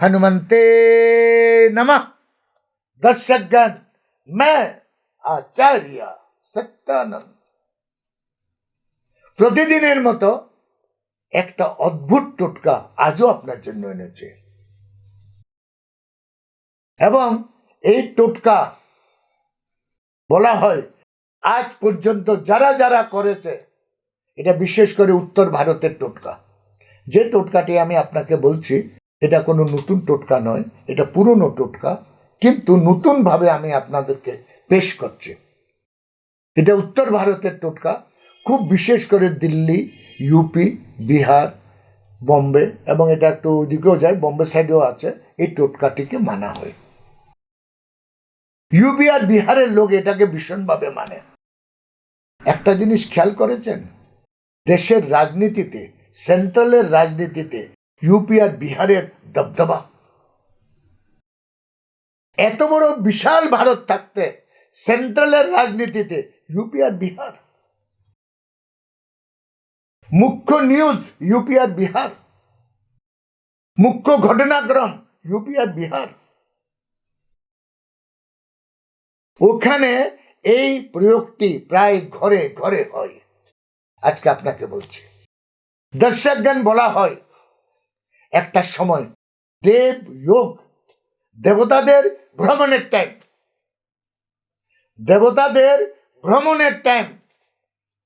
हनुमंते नमः दर्शकगण मैं आचार्य সত্যানন্দ প্রতিদিনের মতো একটা অদ্ভুত টোটকা আজও আপনার জন্য এনেছে এবং এই টোটকা বলা হয় আজ পর্যন্ত যারা যারা করেছে এটা বিশেষ করে উত্তর ভারতের টোটকা যে টোটকাটি আমি আপনাকে বলছি, এটা কোনো নতুন টোটকা নয়, এটা পুরনো টোটকা, কিন্তু নতুনভাবে আমি আপনাদেরকে পেশ করছি। এটা উত্তর ভারতের টোটকা, খুব বিশেষ করে দিল্লি ইউপি বিহার, বম্বে, এবং এটা একটু ওইদিকেও যায়, বম্বে সাইডেও আছে, এই টোটকাটিকে মানা হয়। ইউপি আর বিহারের লোক এটাকে ভীষণভাবে মানে। একটা জিনিস খেয়াল করেছেন? দেশের রাজনীতিতে সেন্ট্রালের রাজনীতিতে ইউপি আর বিহারের দবদবা। এত বড় বিশাল ভারত থাকতে সেন্ট্রালের রাজনীতিতে ইউপি আর বিহার। মুখ্য নিউজ ইউপি আর বিহার। মুখ্য ঘটনাক্রম ইউপি আর বিহার। ওখানে এই প্রয়োগটি প্রায় ঘরে ঘরে হয়। আজকে আপনাকে বলছি। দর্শকগণ বলা হয়, একটা সময় দেব যোগ, দেবতাদের ভ্রমণের টাইম দেবতাদের ভ্রমণের টাইম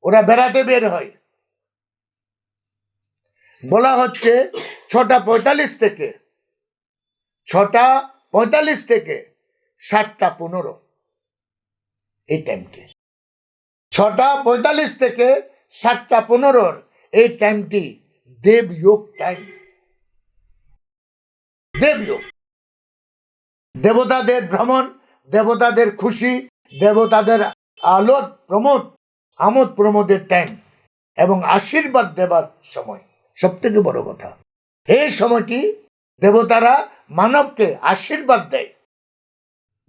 ওরা বেড়াতে বের হয়। বলা হচ্ছে ছটা পঁয়তাল্লিশ থেকে, ছটা পঁয়তাল্লিশ থেকে সাতটা পনেরো, এই টাইমটি ছটা পঁয়তাল্লিশ থেকে সাতটা পনেরোর এই টাইমটি দেবযোগ টাইম। দেবযোগ দেবতাদের ভ্রমণ, দেবতাদের খুশি, দেবতাদের আলোদ প্রমোদ, আমোদ প্রমোদের টাইম এবং আশীর্বাদ দেবার সময়। সব থেকে বড় কথা, এই সময়টি দেবতারা মানবকে আশীর্বাদ দেয়।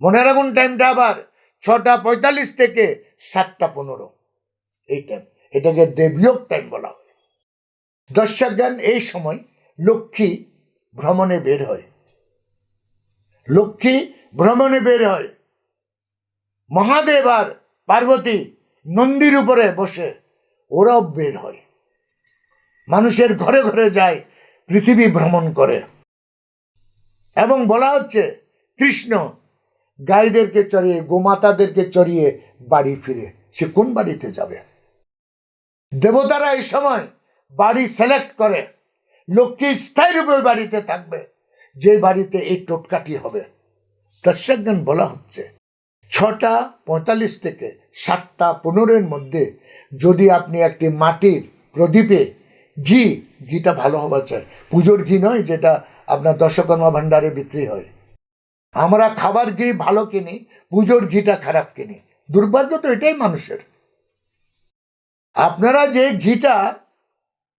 মনে রাখুন টাইমটা আবার ছটা পঁয়তাল্লিশ থেকে সাতটা পনেরো। এই টাইম, এটাকে দেবীয় টাইম বলা হয় দর্শক এই সময় লক্ষ্মী ভ্রমণে বের হয়। লক্ষ্মী ভ্রমণে বের হয়। মহাদেব আর পার্বতী নন্দীর উপরে বসে ওরাও বের হয়। মানুষের ঘরে ঘরে যায়, পৃথিবী ভ্রমণ করে। এবং বলা হচ্ছে, কৃষ্ণ গাইদেরকে চড়িয়ে, গোমাতাদেরকে চড়িয়ে বাড়ি ফিরে। সে কোন বাড়িতে যাবে? দেবতারা এই সময় বাড়ি সিলেক্ট করে লক্ষ্মী স্থায়ী রূপে বাড়িতে থাকবে, যে বাড়িতে এই টোটকাটি হবে। দর্শকগণ, বলা হচ্ছে, ছটা পঁয়তাল্লিশ থেকে সাতটা পনেরোর মধ্যে যদি আপনি একটি মাটির প্রদীপে ঘি, ঘিটা ভালো হওয়া চাই। পুজোর ঘি নয়, যেটা আপনার দশকর্মা ভাণ্ডারে বিক্রি হয়। আমরা খাবার ঘি ভালো কিনি, পুজোর ঘিটা খারাপ কিনি। দুর্ভাগ্য তো এটাই মানুষের। আপনারা যে ঘিটা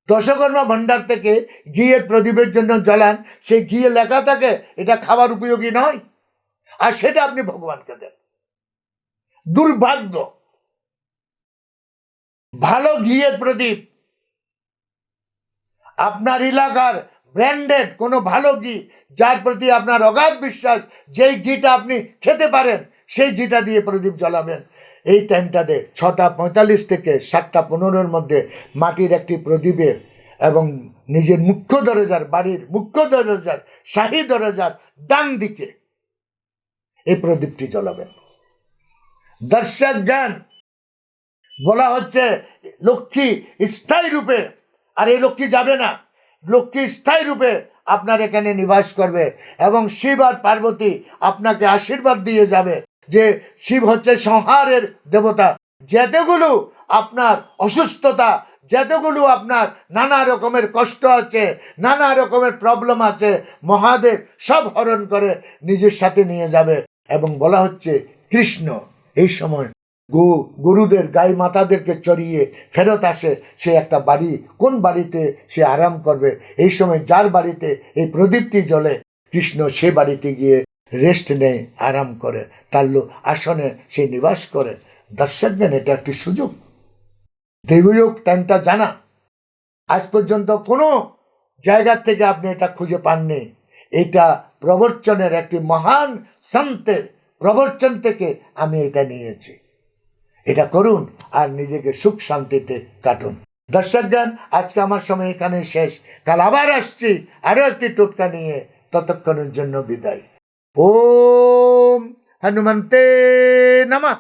দশকর্মা ভাণ্ডার থেকে ঘিয়ের প্রদীপের জন্য জ্বালান, সেই ঘিয়ে লেখা থাকে, এটা খাবার উপযোগী নয়। আর সেটা আপনি ভগবানকে দেন। দুর্ভাগ্য। ভালো ঘিয়ের প্রদীপ, আপনার এলাকার ব্র্যান্ডেড কোনো ভালো ঘি, যার প্রতি আপনার অগাধ বিশ্বাস, যেই ঘিটা আপনি খেতে পারেন সেই ঘিটা দিয়ে প্রদীপ জ্বালাবেন। এই টাইমটাতে ছটা পঁয়তাল্লিশ থেকে সাতটা পনেরোর মধ্যে মাটির একটি প্রদীপে এবং নিজের মুখ্য দরজার, বাড়ির মুখ্য দরজার, শাহী দরজার ডান দিকে এই প্রদীপটি জ্বলাবেন। দর্শক জ্ঞান, বলা হচ্ছে লক্ষ্মী স্থায়ী রূপে, আর এই লক্ষ্মী যাবে না। লক্ষ্মী স্থায়ী রূপে আপনার এখানে নিবাস করবে এবং শিব আর পার্বতী আপনাকে আশীর্বাদ দিয়ে যাবে। যে শিব হচ্ছে সংহারের দেবতা। যেতগুলো আপনার অসুস্থতা, যেতগুলো আপনার নানা রকমের কষ্ট আছে, নানা রকমের প্রবলেম আছে, মহাদেব সব হরণ করে নিজের সাথে নিয়ে যাবে এবং বলা হচ্ছে কৃষ্ণ। এই সময় গো গরুদের গাই মাতাদেরকে চড়িয়ে ফেরত আসে সে একটা বাড়ি। কোন বাড়িতে সে আরাম করবে? এই সময় যার বাড়িতে এই প্রদীপটি জ্বলে, কৃষ্ণ সে বাড়িতে গিয়ে রেস্ট নেয়, আরাম করে। তার আসনে সে নিবাস করে। দর্শকগণ এটা একটি সুযোগ। দেবয়োগ টাইমটা জানা। আজ পর্যন্ত কোনো জায়গার থেকে আপনি এটা খুঁজে পাননি। এটা প্রবর্চনের একটি মহান সন্তের প্রবর্চন থেকে আমি এটা নিয়েছি। এটা করুন আর নিজেকে সুখ শান্তিতে কাটুন। দর্শকগণ, আজকে আমার সময় এখানে শেষ। কাল আবার আসছি আরও একটি টোটকা নিয়ে। ততক্ষণের জন্য বিদায়। ओम हनुमते नमः।